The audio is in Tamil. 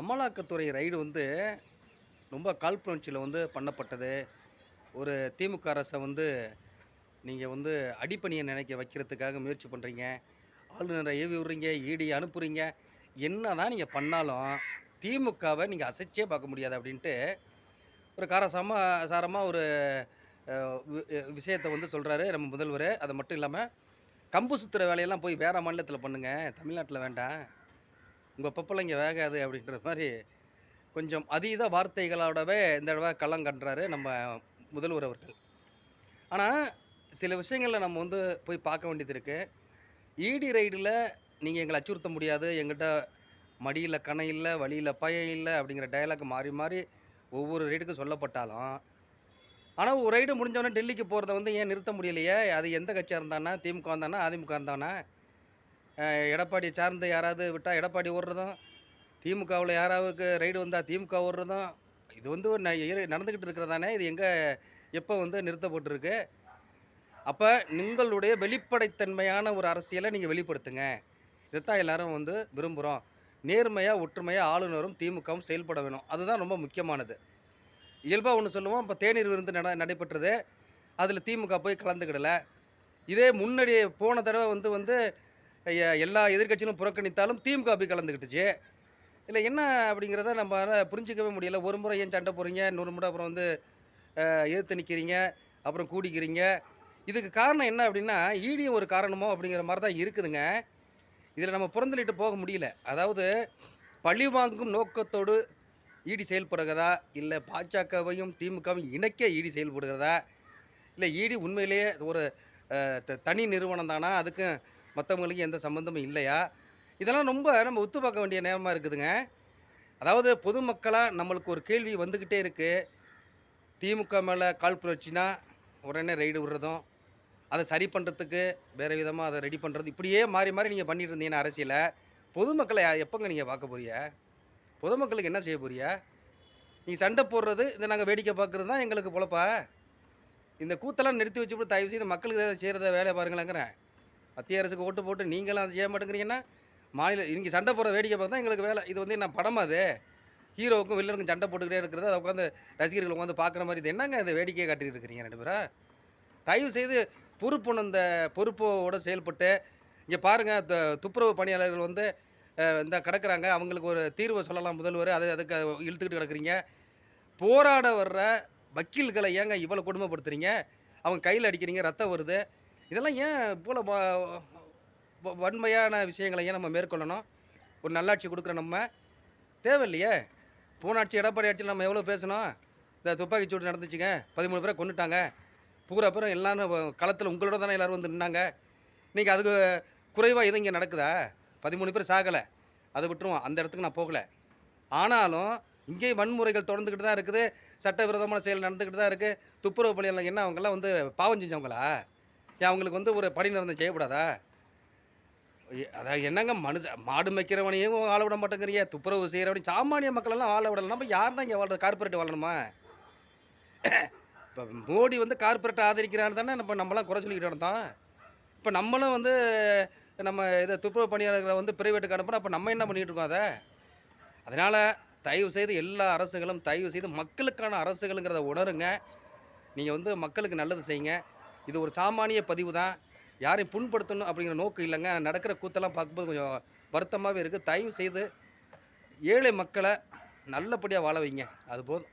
அமலாக்கத்துறை ரைடு வந்து ரொம்ப காழ்ப்புணர்ச்சியில் வந்து பண்ணப்பட்டது. ஒரு திமுக அரசை வந்து நீங்கள் வந்து அடிப்பணியை நினைக்க வைக்கிறதுக்காக முயற்சி பண்ணுறீங்க ஆளுநரை ஏவி விடுறீங்க ஈடி அனுப்புகிறீங்க என்ன தான் நீங்கள் பண்ணாலும் திமுகவை நீங்கள் அசைச்சே பார்க்க முடியாது அப்படின்ட்டு ஒரு காரசாம சாரமாக ஒரு விஷயத்தை வந்து சொல்கிறாரு நம்ம முதல்வர். அது மட்டும் இல்லாமல் கம்பு சுற்றுற வேலையெல்லாம் போய் வேறு மாநிலத்தில் பண்ணுங்கள் தமிழ்நாட்டில் வேண்டாம். உங்கள் பப்பெல்லாம் இங்கே வேகாது அப்படின்ற மாதிரி கொஞ்சம் அதீத வார்த்தைகளோடவே இந்த தடவை களம் கண்டுறாரு நம்ம முதல்வர் அவர்கள். ஆனால் சில விஷயங்களில் நம்ம வந்து போய் பார்க்க வேண்டியது இருக்குது ஈடி ரைடில் நீங்கள் எங்களை அச்சுறுத்த முடியாது. எங்கிட்ட மடியில் கணை இல்லை வழியில் பயம் இல்லை அப்படிங்கிற டயலாக் மாறி மாறி ஒவ்வொரு ரைடுக்கும் சொல்லப்பட்டாலும் ஆனால் ஒரு ரைடு முடிஞ்சோடனே டெல்லிக்கு போகிறத வந்து ஏன் நிறுத்த முடியலையே? அது எந்த கட்சியாக இருந்தானா? திமுக இருந்தானா? அதிமுக இருந்தானா? எடப்பாடி சார்ந்து யாராவது விட்டால் எடப்பாடி ஓடுறதும் திமுகவில் யாராவுக்கு ரைடு வந்தால் திமுக ஓடுறதும் இது வந்து ஒரு நடந்துக்கிட்டு இருக்கிறதானே இது எங்கே எப்போ வந்து நிறுத்தப்பட்டிருக்கு? அப்போ உங்களுடைய வெளிப்படைத்தன்மையான ஒரு அரசியலை நீங்கள் வெளிப்படுத்துங்க. இதைத்தான் எல்லாரும் வந்து விரும்புகிறோம் நேர்மையாக ஒற்றுமையாக ஆளுநரும் திமுகவும் செயல்பட வேணும். அதுதான் ரொம்ப முக்கியமானது. இயல்பாக ஒன்று சொல்லுவோம் இப்போ தேநீர் விருந்து நட நடைபெற்றது. அதில் திமுக போய் கலந்துக்கிடலை. இதே முன்னாடி போன தடவை வந்து வந்து எல்லா எதிர்க்கட்சிகளும் புறக்கணித்தாலும் திமுக போய் கலந்துக்கிட்டுச்சு இல்லை என்ன அப்படிங்கிறத நம்ம புரிஞ்சிக்கவே முடியல. ஒரு முறை ஏன் சண்டை போடுறீங்க? இன்னொரு முறை அப்புறம் வந்து எதிர்த்து நிற்கிறீங்க அப்புறம் கூடிக்கிறீங்க. இதுக்கு காரணம் என்ன அப்படின்னா ஈடியும் ஒரு காரணமோ அப்படிங்கிற மாதிரி தான் இருக்குதுங்க. இதில் நம்ம புறந்தள்ளிட்டு போக முடியல. அதாவது பழி வாங்கும் நோக்கத்தோடு ஈடி செயல்படுகிறதா? இல்லை பாஜகவையும் திமுகவும் இணைக்க ஈடி செயல்படுகிறதா? இல்லை ஈடி உண்மையிலேயே ஒரு த- தனி நிறுவனம் தானா? அதுக்கும் மற்றவங்களுக்கு எந்த சம்மந்தமும் இல்லையா? இதெல்லாம் ரொம்ப நம்ம ஒத்து பார்க்க வேண்டிய நேரமாக இருக்குதுங்க. அதாவது பொதுமக்களாக நம்மளுக்கு ஒரு கேள்வி வந்துக்கிட்டே இருக்குது திமுக மேலே கால் புரட்சினா உடனே ரைடு விடுறதும் அதை சரி பண்ணுறதுக்கு வேறு விதமாக அதை ரெடி பண்ணுறது இப்படியே மாறி மாறி நீங்கள் பண்ணிட்டு இருந்தீங்கன்னா அரசியலை பொதுமக்களை எப்போங்க நீங்கள் பார்க்க போறிய பொதுமக்களுக்கு என்ன செய்ய போறிய நீங்கள் சண்டை போடுறது இதை நாங்கள் வேடிக்கை பார்க்குறது தான் எங்களுக்கு பொழப்பா? இந்த கூத்தெல்லாம் நிறுத்தி வச்சுட்டு தயவு செய்து மக்களுக்கு ஏதாவது செய்கிறத வேலையை பாருங்களேங்கிறேன் மத்திய அரசுக்கு ஓட்டு போட்டு நீங்களும் அதை செய்ய மாட்டேங்கிறீங்கன்னா மாநில இங்கே சண்டை போடுற வேடிக்கை பார்த்தா எங்களுக்கு வேலை. இது வந்து என்ன படமா அது? ஹீரோவுக்கும் வில்லனுக்கும் சண்டை போட்டுக்கிட்டே இருக்கிறது. அதை உட்காந்து ரசிகர்கள் உட்காந்து பார்க்குற மாதிரி இது என்னங்க இந்த வேடிக்கையை கட்டிகிட்டு இருக்கிறீங்க ரெண்டு பேரும்? தயவு செய்து பொறுப்புணர்ந்த பொறுப்போட செயல்பட்டு இங்கே பாருங்கள் துப்புரவு பணியாளர்கள் வந்து இந்த கிடக்கிறாங்க. அவங்களுக்கு ஒரு தீர்வை சொல்லலாம் முதல்வர். அதை அதுக்கு இழுத்துக்கிட்டு கிடக்குறீங்க. போராட வர்ற வக்கீல்களை ஏங்க இவ்வளோ கொடுமைப்படுத்துகிறீங்க அவங்க கையில் அடிக்கிறீங்க ரத்தம் வருது. இதெல்லாம் ஏன் போல வ- வன்மையான விஷயங்களை ஏன் நம்ம மேற்கொள்ளணும்? ஒரு நல்லாட்சி கொடுக்குற நம்ம தேவையில்லையே. போனாட்சி எடப்பாடி ஆட்சியில் நம்ம எவ்வளோ பேசணும் இந்த துப்பாக்கி சூடு நடந்துச்சுங்க. பதிமூணு பேரை கொண்டுட்டாங்க பூரா பேரும் எல்லாரும் களத்தில் உங்களோட தானே எல்லோரும் வந்து நின்னாங்க. நீங்கள் அதுக்கு குறைவாக எதுவும் இங்கே நடக்குதா? பதிமூணு பேர் சாகலை. அதை விட்டுருவோம். அந்த இடத்துக்கு நான் போகலை. ஆனாலும் இங்கேயும் வன்முறைகள் தொடர்ந்துக்கிட்டு தான் இருக்குது. சட்டவிரோதமான செயல் நடந்துக்கிட்டு தான் இருக்குது துப்புரவு பணியாளர் என்ன? அவங்கெல்லாம் வந்து பாவம் செஞ்சவங்களா? ஏன் அவங்களுக்கு வந்து ஒரு பணி நடந்து செய்யக்கூடாதா? அதாவது என்னங்க மனுஷ மாடு மேய்க்கிறவனையும் வாழ விட மாட்டேங்கிறியா துப்புரவு செய்கிறவனையும் சாமானிய மக்களெல்லாம் வாழ விடலாம் நம்ம யார் தான் இங்கே வாழ்றது கார்பரேட் வாழணுமா? இப்போ மோடி வந்து கார்பரேட்டை ஆதரிக்கிறான்னு தானே நம்ம நம்மளாம் குறை சொல்லிக்கிட்டு இருந்தோம் இப்போ நம்மளும் வந்து நம்ம இதை துப்புரவு பணியாளர்களை வந்து பிரைவேட்டுக்கு அனுப்புனா அப்போ நம்ம என்ன பண்ணிகிட்டு இருக்கோம் அதை? அதனால் தயவு செய்து எல்லா அரசுகளும் தயவு செய்து மக்களுக்கான அரசுகளுங்கிறத உணருங்க. நீங்கள் வந்து மக்களுக்கு நல்லது செய்யுங்க. இது ஒரு சாமானிய பதிவு தான். யாரையும் புண்படுத்தணும் அப்படிங்கிற நோக்கம் இல்லைங்க. நடக்கிற கூத்தெல்லாம் பார்க்கும்போது கொஞ்சம் வருத்தமாகவே இருக்குது தயவு செய்து ஏழை மக்களை நல்லபடியாக வாழ வைங்க. அது போதும்.